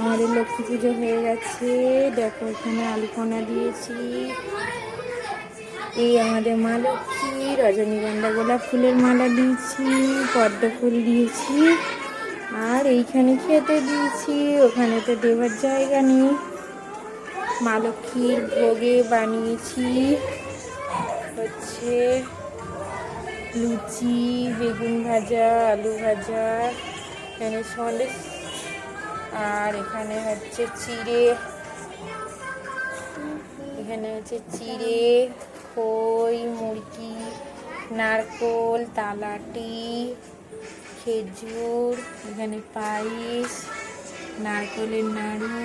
আমাদের লক্ষ্মী পুজো হয়ে গেছে। দেখো, এখানে আলপনা দিয়েছি। এই আমাদের মা লক্ষ্মী, রজনীগন্ধা গোলাপ ফুলের মালা দিয়েছি, পদ্ম ফুল দিয়েছি, আর এইখানে খেতে দিয়েছি। ওখানে তো দেবার জায়গা নেই। মা লক্ষ্মীর ভোগে বানিয়েছি। হচ্ছে লুচি, বেগুন ভাজা, আলু ভাজা, এখানে সন্দেশ আর এখানে হচ্ছে চিড়ে। এখানে হচ্ছে চিড়ে, খই, মুরগি, নারকোল, তালাটি, খেজুর, এখানে পায়েস, নারকোলের নাড়ু,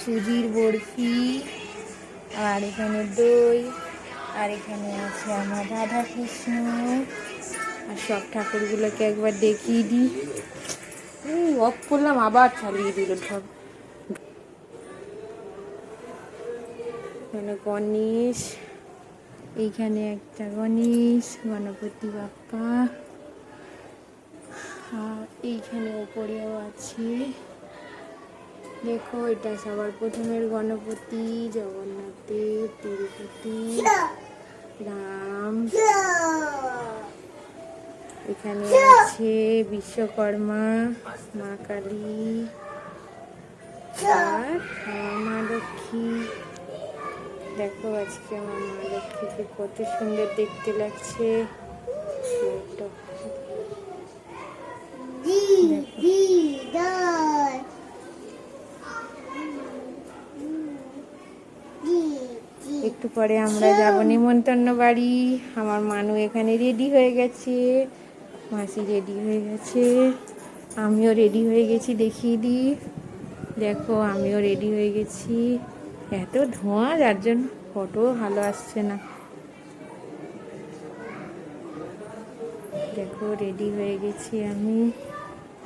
সুজির বরফি, আর এখানে দই, আর এখানে আছে আমার রাধা কৃষ্ণ আর সব ঠাকুরগুলোকে একবার দেখিয়ে দিই। অফ করলাম, আবার চালিয়ে দিল সব। এখানে গণেশ, এইখানে একটা গণেশ, গণপতি বাপ্পা। আর এইখানে ওপরেও আছে। দেখো, এটা সবার প্রথমের গণপতি জগন্নাথ দেব তিরুপতি, রাম। এখানে আছে বিশ্বকর্মা মা কালী আর মা লক্ষ্মী। দেখো আজকে আমার মা লক্ষ্মীকে কত সুন্দর দেখতে লাগছে। একটু পরে আমরা যাব নিমন্ত্রণ বাড়ি। আমার মানু এখানে রেডি হয়ে গেছে। মাসি রেডি হয়ে গেছে। আমিও রেডি হয়ে গেছি, দেখিয়ে দিই দেখো, আমিও রেডি হয়ে গেছি। এত ধোঁয়া, যার জন্য ফটো ভালো আসছে না। দেখো রেডি হয়ে গেছি আমি।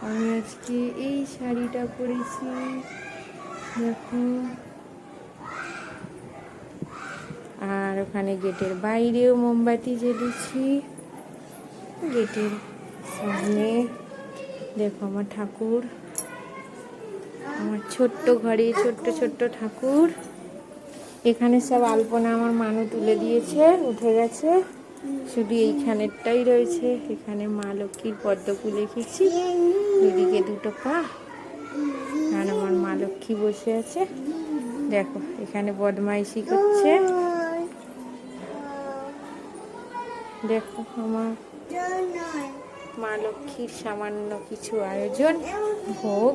আমি আজকে এই শাড়িটা পরেছি। দেখো। আর ওখানে গেটের বাইরেও মোমবাতি জ্বেলেছি। গেটের সামনে দেখো আমার ঠাকুর, আমার ছোট্ট ঘরে ছোট্ট ছোট্ট ঠাকুর। এখানে সব আলপনা আমার মানু তুলে দিয়েছে, উঠে গেছে। শুধু এইখানেরটাই রয়েছে। এখানে মা লক্ষ্মীর পদ্ম ফুল এঁকেছি দুদিকে দুটো পা। আর আমার মা লক্ষ্মী বসে আছে। দেখো, এখানে বদমাইশি করছে। দেখো আমার লক্ষ্মীর সামান্য কিছু আয়োজন ভোগ।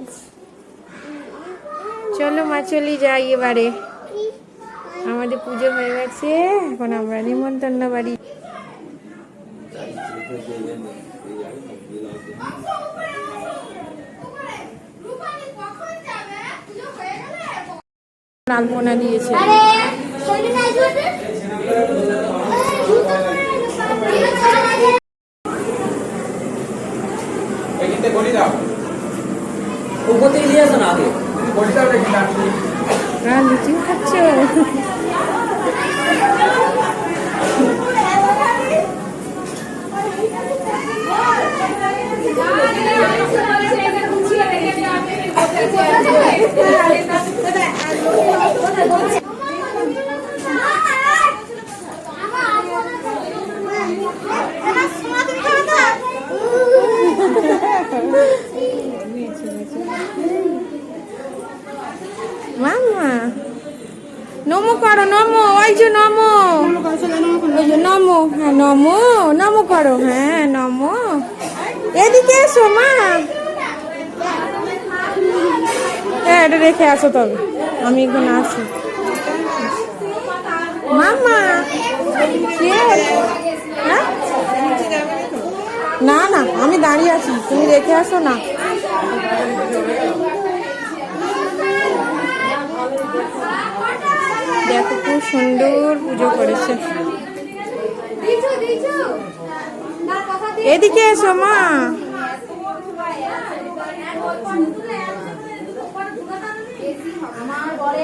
চলো মা চলি যাই এবারে। আমাদের পুজো হয়ে গেছে এখন আমরা নিমন্ত্রণ বাড়ি। আলপনা দিয়েছে। মামা। নমো করো, নমো, ওই যে নমো। ওই যে নমো হ্যাঁ নমো নমো করো হ্যাঁ নমো। এদিকে এসো, মা। হ্যাঁ এটা রেখে আসো তবে, আমি এখন আসি। মামা হ্যাঁ? না না, আমি দাঁড়িয়ে আছি, তুমি রেখে আসো না। দেখো খুব সুন্দর পুজো করেছে। এদিকে এসো মা। পরে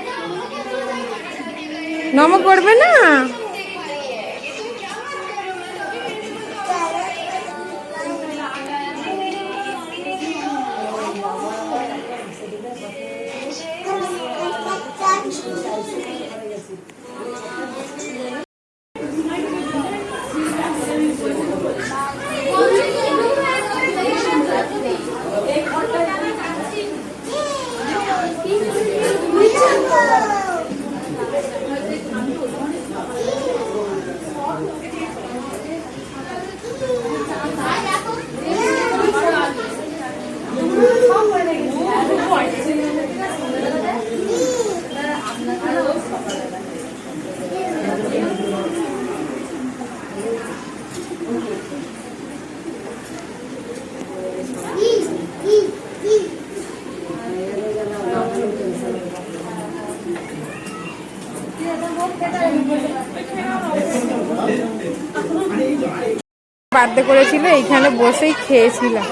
নম করবে না? বার্থডে করেছিল এইখানে বসেই খেয়েছিলাম।